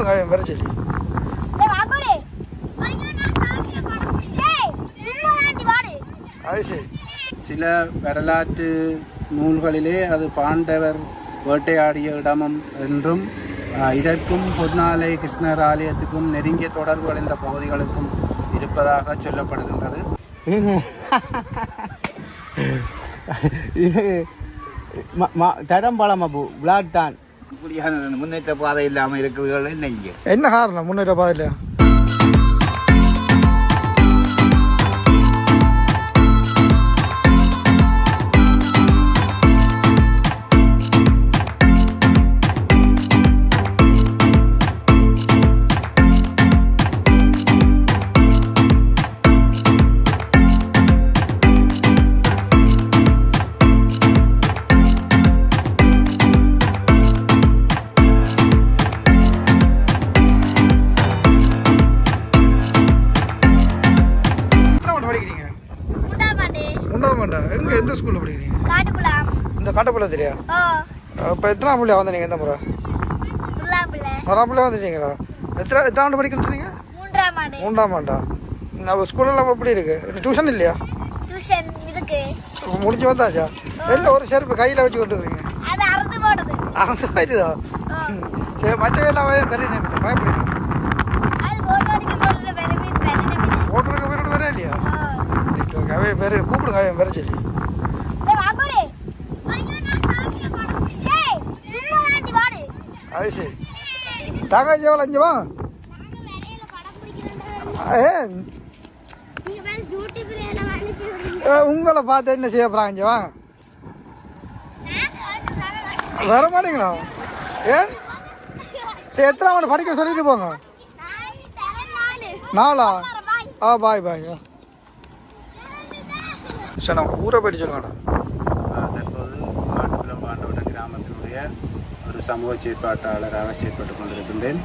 கூப்பிடுங்க என் பேர சொல்லி டேய் வாங்கோடே ஐயோ நான் சாப்பிட போறேன் டேய் சும்மா ஆண்டி வாடு. அது சரி. சில வரலாற்று நூல்களிலே அது பாண்டவர் வேட்டையாடிய இடமம் என்றும் இதற்கும் பொன்னாலை கிருஷ்ணர் ஆலயத்துக்கும் நெருங்கிய தொடர்புகள் இந்த பகுதிகளுக்கும் இருப்பதாக சொல்லப்படுகின்றது. இது ம- ம- இப்படியான முன்னேற்ற பாதை இல்லாமல் இருக்குதுகள் என்ன என்ன காரணம் முன்னேற்ற பாதை இல்லையா இப்போ எத்தனை பிள்ளையா வந்தீங்க இந்த முறை? புல்லாம் பிள்ளை. வந்துட்டீங்களா எத்தனை எத்தனை ஆண்டு படிக்கணும்னு சொன்னீங்க? மூன்றாம் ஆண்டு. நம்ம ஸ்கூலெல்லாம் எப்படி இருக்கு? டியூஷன் இல்லையா? முடிஞ்சு வந்தாச்சா? என்ன ஒரு செருப்பு கையில் வச்சு கொண்டு இருக்கீங்க அறுத்து வயசுதா சரி மற்றவெல்லாம் பெரிய பயப்படுங்க ஓட்டுறதுக்கு பேரோட வரே இல்லையா? அவே பேர் கூப்பிடுங்க அவன் பேர சொல்லி டேய் வாங்கோடே ஐயோ நான் சாப்பிட போறேன் டேய் சும்மா ஆண்டி வாடு அது சரி தாங்க எவ்வளோ அஞ்சு வா. ஏ உங்களை பார்த்து என்ன செய்ய போகிறாங்க இங்கே வாங்க வர மாட்டீங்களா ஏன் சரி எத்தனை மணி படிக்க சொல்லிட்டு போங்க. நாளா? ஆ பாய் பாய். சரி நான் ஊரை போயிட்டு சொல்லுங்கண்ணா. சமூக செயற்பாட்டாளராக செயற்பட்டு கொண்டிருக்கின்றேன்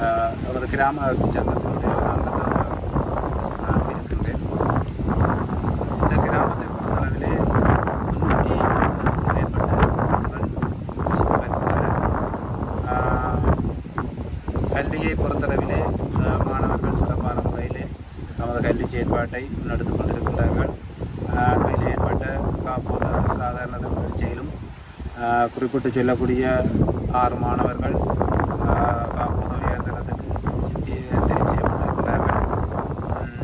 ஆஹ், கிராம சங்கத்தினுடைய நான் இருக்கின்றேன் இந்த கிராமத்தை பொறுத்தளவிலே முன்னூற்றி மேற்பட்ட கல்வியை பொறுத்தளவிலே மாணவர்கள் சிறப்பான முறையிலே நமது கல்வி செயற்பாட்டை முன்னெடுத்துக் குறிப்பிட்டு சொல்லக்கூடிய ஆறு மாணவர்கள் ஆஹ், காப்போத உயர்தரத்துக்கு சித்தி தெரிவு செய்யப்பட்டிருக்கிறார்கள் உம்,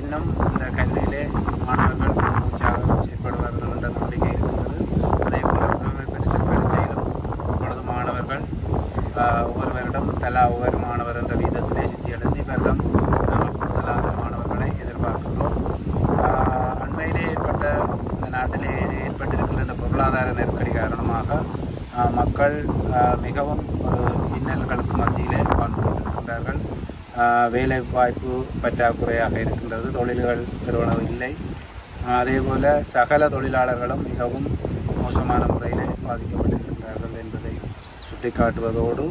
இன்னும் இந்த கல்வியிலே மாணவர்கள் மூச்சாக செயல்படுவார்கள் என்ற நம்பிக்கை இருக்கின்றது அதே போல புலமை பரிசு பரீட்சையிலும் இப்பொழுது மாணவர்கள் ஆஹ், ஒவ்வொரு வருடம் தலா ஒவ்வொரு மாணவர் என்ற வீதத்திலே சித்தியடைந்து இவரிடம் நாங்கள் கூடுதலாக மாணவர்களை எதிர்பார்க்கின்றோம் ஆஹ், அண்மையிலே ஏற்பட்ட இந்த நாட்டிலே ஏற்பட்டிருக்கின்ற இந்த பொருளாதார நெருக்கடி காரணமாக ஆஹ், மக்கள் ஆஹ், மிகவும் ஒரு இன்னல்களுக்கு மத்தியிலே வாழ்ந்து கொண்டிருக்கின்றார்கள் ஆஹ், வேலை வாய்ப்பு பற்றாக்குறையாக இருக்கின்றது. தொழில்கள் நிறுவனம் இல்லை. ஆஹ், அதேபோல சகல தொழிலாளர்களும் மிகவும் மோசமான முறையில் பாதிக்கப்பட்டிருக்கின்றார்கள் என்பதை சுட்டிக்காட்டுவதோடு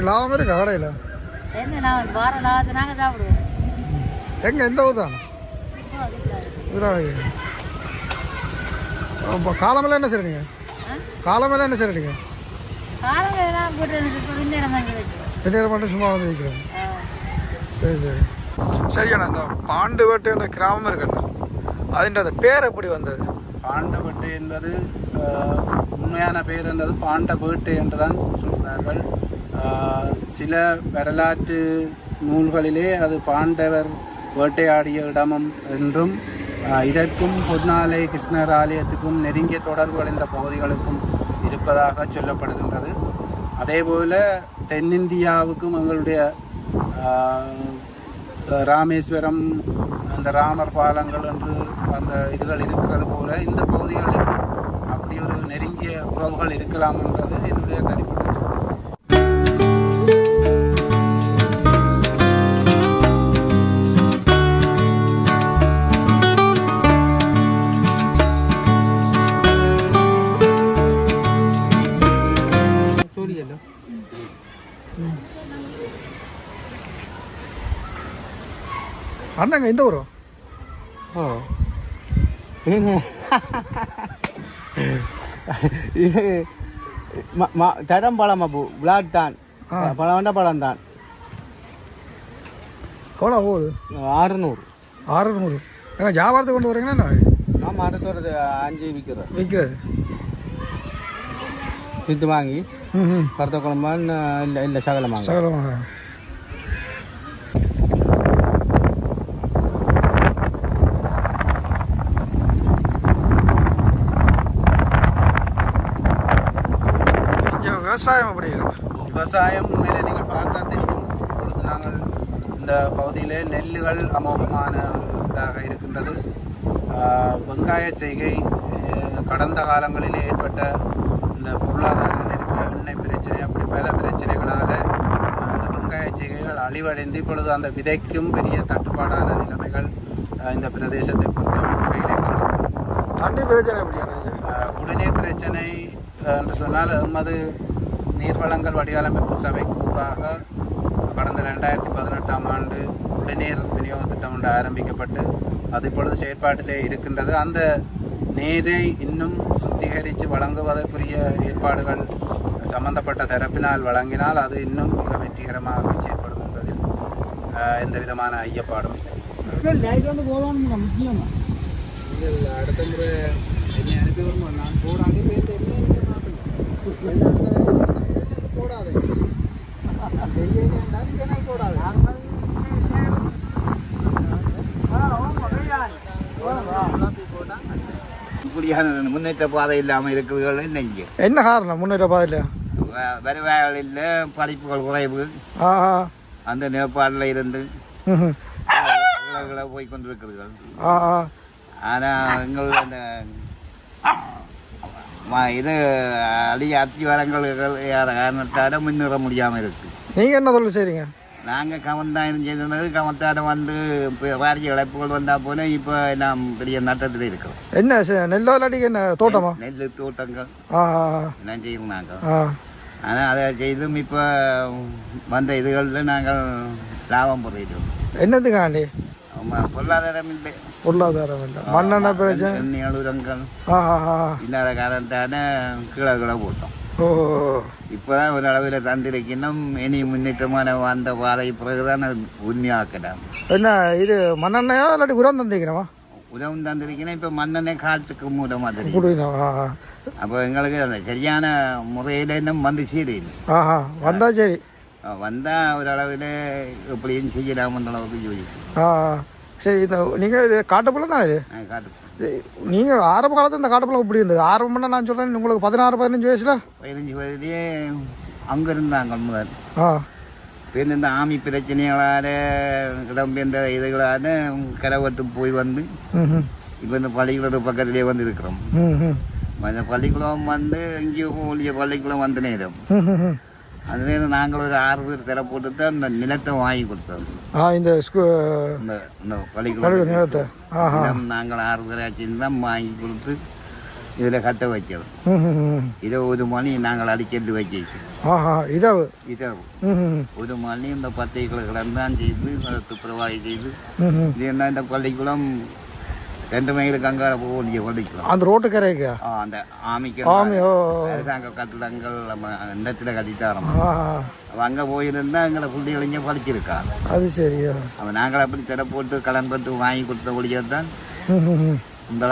அப்படி லாபம் இருக்கா கடையில்? என்ன நான் வார லாபத்தை நாங்கள் சாப்பிடுவோம். எங்க? எந்த ஊர் தான்? இப்போ காலமெல்லாம் என்ன செய்றீங்க? காலமெல்லாம் என்ன செய்றீங்க? வெளியில் மட்டும் சும்மா வந்து வைக்கிறேன் சரி சரி. சரியாண்ணா இந்த பாண்டு வேட்டையோட கிராமம் இருக்குல்ல அதுன்ற அந்த பேர் எப்படி வந்தது? பாண்டவெட்டு என்பது உண்மையான பெயர் என்றது பாண்டவேட்டை என்றுதான் சொல்கிறார்கள். ஆஹ், சில வரலாற்று நூல்களிலே அது பாண்டவர் வேட்டையாடிய இடமும் என்றும் இதற்கும் பொன்னாலை கிருஷ்ணர் ஆலயத்துக்கும் நெருங்கிய தொடர்புகள் இந்த பகுதிகளுக்கும் இருப்பதாக சொல்லப்படுகின்றது. அதேபோல் தென்னிந்தியாவுக்கும் எங்களுடைய ராமேஸ்வரம் அந்த ராமர் பாலங்கள் என்று அந்த இதுகள் இருக்கிறது போல இந்த பகுதிகளில் அப்படி ஒரு நெருங்கிய உறவுகள் இருக்கலாம் என்றது என்னுடைய தனிப்பட்ட அண்ணாங்க எந்த ஊரும் இது தடம் பழம் அப்பு விளாட் தான். பழம் வேண்டாம் பழம் தான். எவ்வளோ போகுது? அறுநூறு ஆறுநூறு. ஏங்க வியாபாரத்தை கொண்டு நான் ஆமாம் அறுநூறு அஞ்சு விற்கிறோம் விற்கிறது சித்து வாங்கி கருத்த குழம்பு இல்லை இல்லை சகலமாக சகலமாக விவசாயம் அப்படி விவசாயம் உண்மையிலே நீங்கள் பார்த்தா தெரியும். இப்பொழுது நாங்கள் இந்த பகுதியிலே நெல்லுகள் அமோகமான ஒரு இதாக இருக்கின்றது. வெங்காய செய்கை கடந்த காலங்களில் ஏற்பட்ட இந்த பொருளாதார நெருக்க எண்ணெய் பிரச்சனை அப்படி பல பிரச்சனைகளால் அந்த வெங்காய செய்கைகள் அழிவடைந்து இப்பொழுது அந்த விதைக்கும் பெரிய தட்டுப்பாடான நிலைமைகள் இந்த பிரதேசத்தை பொறுத்த வகையிலே காணப்படுகிறது தண்ணி பிரச்சனை எப்படியான குடிநீர் பிரச்சனை என்று சொன்னால் எமது நீர்வளங்கள் வடிகாலமைப்பு சபைக்கு ஊடாக கடந்த ரெண்டாயிரத்தி பதினெட்டாம் ஆண்டு குடிநீர் விநியோக திட்டம் ஒன்று ஆரம்பிக்கப்பட்டு அது இப்பொழுது செயற்பாட்டிலே இருக்கின்றது. அந்த நீரை இன்னும் சுத்திகரித்து வழங்குவதற்குரிய ஏற்பாடுகள் சம்பந்தப்பட்ட தரப்பினால் வழங்கினால் அது இன்னும் மிக வெற்றிகரமாக செயற்படும் என்பதில் எந்த விதமான ஐயப்பாடும் இல்லை. அடுத்த முறை நான் மாட்டேன். போடாதே. செய்ய வேண்டாம் போடாது. இப்படியான முன்னேற்ற பாதை இல்லாமல் இருக்கிறதுகள் இன்னைக்கு என்ன காரணம் முன்னேற்ற பாதையில்? வருவாய்கள் இல்லை படிப்புகள் குறைவு. அந்த இருந்து போய் கொண்டிருக்கிறீர்கள். ஆனால் எங்கள் அந்த இது அழிய அத்திவாரங்கள் காரணத்தால் முன்னேற முடியாமல் இருக்கு நீங்கள் என்ன தொழில் செய்கிறீங்க நாங்கள் கவன்தான் செய்தது கவனத்தாட வந்து இப்போ வாரிய இழப்புகள் வந்தால் போல இப்போ நாம் பெரிய நட்டத்தில் இருக்கிறோம் என்ன நெல்லோ இல்லாட்டி என்ன தோட்டமா நெல் தோட்டங்கள் எல்லாம் செய்வோம் நாங்கள் ஆனால் அதை செய்தும் இப்போ வந்த இதுகளில் நாங்கள் லாபம் பெறுகிறோம் என்னத்துக்காண்டி ஆமா, பொருளாதாரம் இல்லை. பொருளாதாரம் இல்லை. மண்ணெண்ணெய் பிரச்சனை. ஆ இல்லாத காரணத்தான கீழே கீழே போட்டோம். ஓ. இப்போ தான் ஒரு அளவில் தந்திருக்கணும். இனி முன்னேற்றமான அந்த பாதை பிறகுதான் உண்மையாக்கலாம் என்ன இது மண்ணெண்ணெயா இல்லாட்டி உரம் தந்திக்கணுமா உதவும் தந்திருக்கணும். இப்போ மண்ணெண்ணெய் காட்டுக்கு மூட மாதிரி. அப்போ எங்களுக்கு அந்த சரியான முறையில் இன்னும் வந்து ஆஹா வந்தா சரி. வந்தால் ஒரு அளவில் எப்படியும் செய்யலாம்ன்ற அளவுக்கு யோசிக்கும் ஆ. சரி இந்த நீங்கள் இது காட்டுப்பழம் தானே இது நான் காட்டு நீங்கள் ஆரம்ப காலத்தில் இந்த காட்டுப்பழம் இப்படி இருந்தது ஆரம்பம்னா நான் சொல்கிறேன் உங்களுக்கு பதினாறு பதினஞ்சு வயசுல பதினஞ்சு வயதுலேயே அங்கே இருந்தாங்க முதல் ஆ இப்போ இந்த ஆமி பிரச்சனைகளால் இடம்பெயர்ந்த இதுகளால் கரவட்டு போய் வந்து ம் ம் இப்போ இந்த பள்ளிக்கூட பக்கத்துலேயே வந்து இருக்கிறோம் ம் நேரம் நாங்கள் ஒரு ஆறு பேர் தர போட்டு தான் இந்த நிலத்தை வாங்கி கொடுத்தோம். ஆ இந்த இந்த பள்ளிக்கூடம் நிலத்தை. நாங்கள் ஆறு பேராச்சு தான் வாங்கி கொடுத்து இதில் கட்ட வைக்கிறோம். இதை ஒரு மணி நாங்கள் வைக்க ஆஹா இரவு. இரவு. ஒரு மணி இந்த பத்தை கிழக்கிழந்தான் செய்து அதை துப்புரவாகி செய்து. இது என்ன இந்த பள்ளிக்கூடம் ரெண்டு மைலுக்கு அங்கார போக வேண்டிய பள்ளிக்கூடம் அந்த ரோட்டு கரைக்கா? அந்த ஆமிக்கு ஆமி ஓ அரசாங்க கட்டிடங்கள் நம்ம இடத்துல கட்டித்தாரோம் ஆ. அவன் அங்கே போயிருந்தா எங்களை பிள்ளைகள் இங்கே படிச்சிருக்கா. அது சரியா அவன் நாங்கள் அப்படி திரை போட்டு கடன் போட்டு வாங்கி கொடுத்த ஒழியது தான் ம் ம், ம். இந்த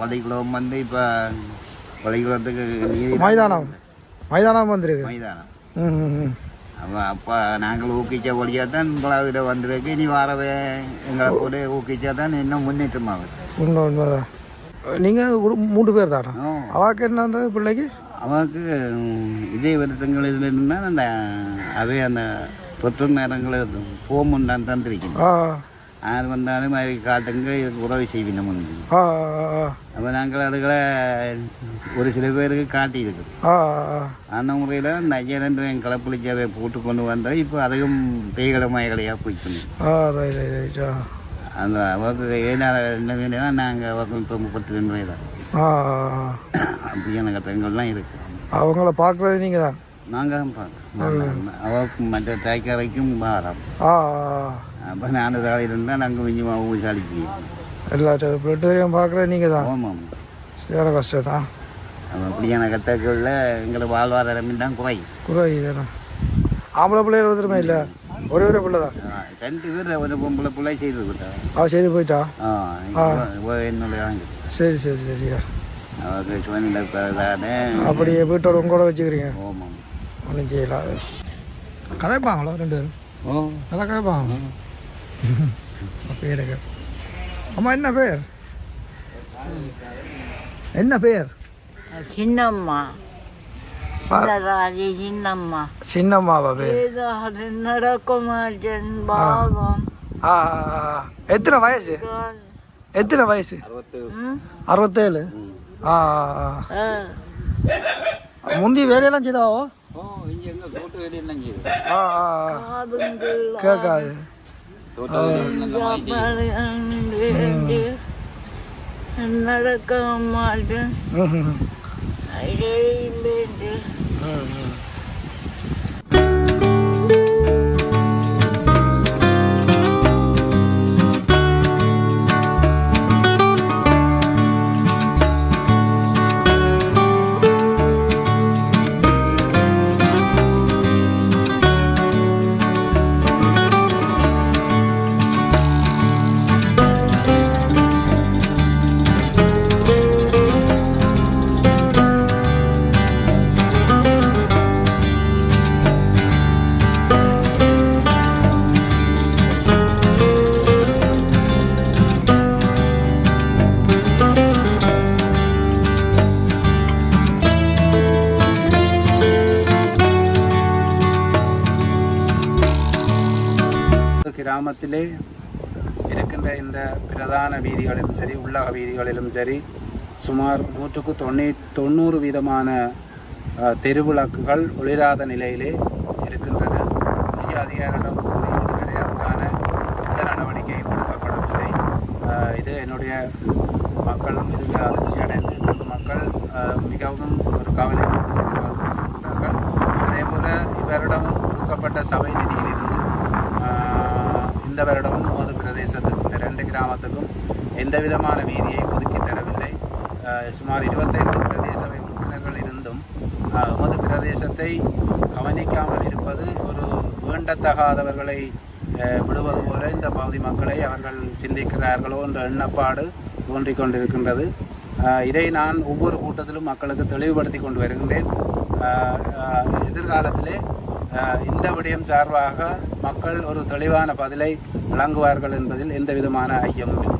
பள்ளிக்கூடம் வந்து இப்போ பள்ளிக்கூடத்துக்கு நீதி மைதானம். மைதானம் வந்திருக்கு. மைதானம். ம், ம். அப்போ அப்போ நாங்கள் ஊக்கிச்ச வழியாக தான் முதலாவது வந்திருக்கு. இனி வரவே எங்களை கூட ஊக்கிச்சா தான் இன்னும் முன்னேற்றமாகுது உண்மை உண்மைதான் நீங்கள் மூன்று பேர் தானா. அவாக்கு என்ன இருந்தது பிள்ளைக்கு? அவனுக்கு இதே வருத்தங்கள் இதில் இருந்தால் அந்த அவை அந்த தொற்று நேரங்களில் போமும் தான் தந்திருக்கணும் யார் வந்தாலும் அவை காட்டுங்க இதுக்கு உதவி ஆ ஆ அப்போ நாங்கள் அதுகளை ஒரு சில பேருக்கு காட்டியிருக்கு ஆ ஆ அந்த முறையில் அந்த ஐயாயிரம் என் களப்பளிச்சாவை போட்டு கொண்டு வந்தால் இப்போ அதையும் தேய்கட மயகலையாக போய்க்கணும் அந்த அவருக்கு ஏழாயிரம் என்ன வேண்டியதான் நாங்கள் அவருக்கு இப்போ முப்பத்தி ரெண்டு வயது. அப்படியான கட்டங்கள்லாம் இருக்குது அவங்கள பார்க்குறது நீங்கள் தான் நாங்கள் தான் பார்க்கணும் அவருக்கு மற்ற தாய்க்காரைக்கும் பாரம் ஆ அப்போ நான் ஒரு இருந்தால் நாங்கள் கொஞ்சமாக ஊசாலிக்கு எல்லா பிளட் வரையும் பார்க்குறது நீங்கள் தான். ஆமாம் வேறு கஷ்டம் தான். அப்போ அப்படியான கட்டங்களில் எங்களுக்கு வாழ்வாதாரம் தான் குறை. தானே ஆம்பளை பிள்ளைகள் ஒருத்தருமே இல்லை? ஒரே ஒரு பிள்ளை தான். ரெண்டு பேர் ஒரு பொம்பளை பிள்ளை செய்து விட்டா அவள் செய்து போயிட்டா? என்னுடைய சரி சரி சரியா அவருக்கு சுவனில் தானே அப்படியே வீட்டோட உங்களோட வச்சுக்கிறீங்க? ஓமாம் ஒன்றும் செய்யலாது கதைப்பாங்களோ ரெண்டு பேரும்? ஓ. நல்லா கதைப்பாங்க பேர் அம்மா என்ன பேர்? என்ன பேர்? சின்னம்மா. சின்னம்மா. சின்னம்மாவா பேர்? ஏதாவது நடக்க மாட்டேன் பாவம் ஆ ஆ, ஆ. எத்தனை வயசு? எத்தனை வயசு? அறுபத்தேழு. ஆ ஆ, ஆ. ஆ. முந்தி வேலையெல்லாம் செய்தாவோ? கேட்காது. நடக்க மாட்டேன். ம், இருக்கின்ற இந்த பிரதான வீதிகளிலும் சரி உள்ளக வீதிகளிலும் சரி சுமார் நூற்றுக்கு தொண்ணூ தொண்ணூறு வீதமான தெருவிளக்குகள் ஒளிராத நிலையிலே இருக்கின்றன. உரிய அதிகாரிடம் இதுவரை அதற்கான எந்த நடவடிக்கையும் எடுக்கப்படவில்லை. இது என்னுடைய மக்கள் மிகுந்த அதிர்ச்சி அடைந்து மக்கள் மிகவும் ஒரு கவலை இருக்கிறார்கள். அதே போல இவரிடமும் ஒதுக்கப்பட்ட சபை நிதியிலிருந்து இந்த வருடமும் நமது பிரதேசத்துக்கு இந்த ரெண்டு கிராமத்துக்கும் எந்த விதமான வீதியை ஒதுக்கி தரவில்லை. சுமார் இருபத்தைந்து பிரதேச உறுப்பினர்கள் இருந்தும் ஆஹ், பிரதேசத்தை கவனிக்காமல் இருப்பது ஒரு வேண்டத்தகாதவர்களை விடுவது போல இந்த பகுதி மக்களை அவர்கள் சிந்திக்கிறார்களோ என்ற எண்ணப்பாடு தோன்றிக் கொண்டிருக்கின்றது. இதை நான் ஒவ்வொரு கூட்டத்திலும் மக்களுக்கு தெளிவுபடுத்தி கொண்டு வருகின்றேன். எதிர்காலத்திலே இந்த விடயம் சார்பாக மக்கள் ஒரு தெளிவான பதிலை விளங்குவார்கள் என்பதில் எந்த விதமான ஐயமும் இல்லை.